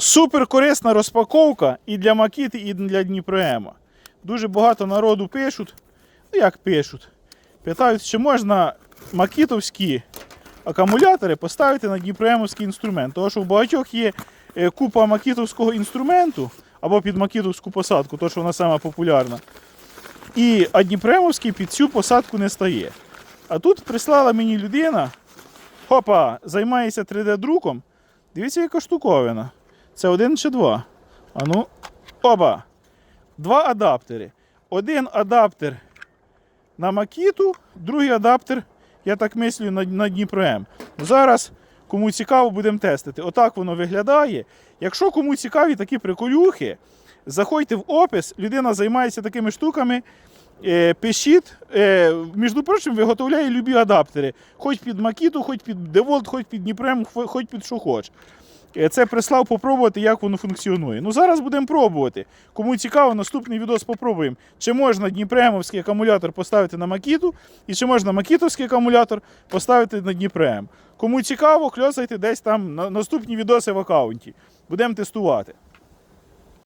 Супер корисна розпаковка і для Макіти, і для Дніпроема. Дуже багато народу пишуть. Ну як пишуть? Питають, чи можна макітовські акумулятори поставити на Дніпроемовський інструмент. Тому що в багатьох є е, купа макітовського інструменту або під макітовську посадку, то що вона сама популярна. І а Дніпремовський під цю посадку не стає. А тут прислала мені людина, хопа, займається 3D-друком. Дивіться, яка штуковина. Це один чи два. А ну, оба. Два адаптери. Один адаптер на Макіту, другий адаптер, я так мислю, на, на Дніпро М. Зараз, кому цікаво, будемо тестити. Отак воно виглядає. Якщо кому цікаві такі приколюхи, заходьте в опис, людина займається такими штуками. Е, пишіть, е, між прочим, виготовляє любі адаптери. Хоч під Макіту, хоч під Деволт, хоч під Дніпрем, хоч під що хоч. Е, Це прислав попробувати, як воно функціонує. Ну зараз будемо пробувати. Кому цікаво, наступний відос попробуємо. Чи можна Дніпремовський акумулятор поставити на Макіту, і чи можна Макітовський акумулятор поставити на Дніпрем. Кому цікаво, кльосайте десь там на наступні відоси в аккаунті. Будемо тестувати.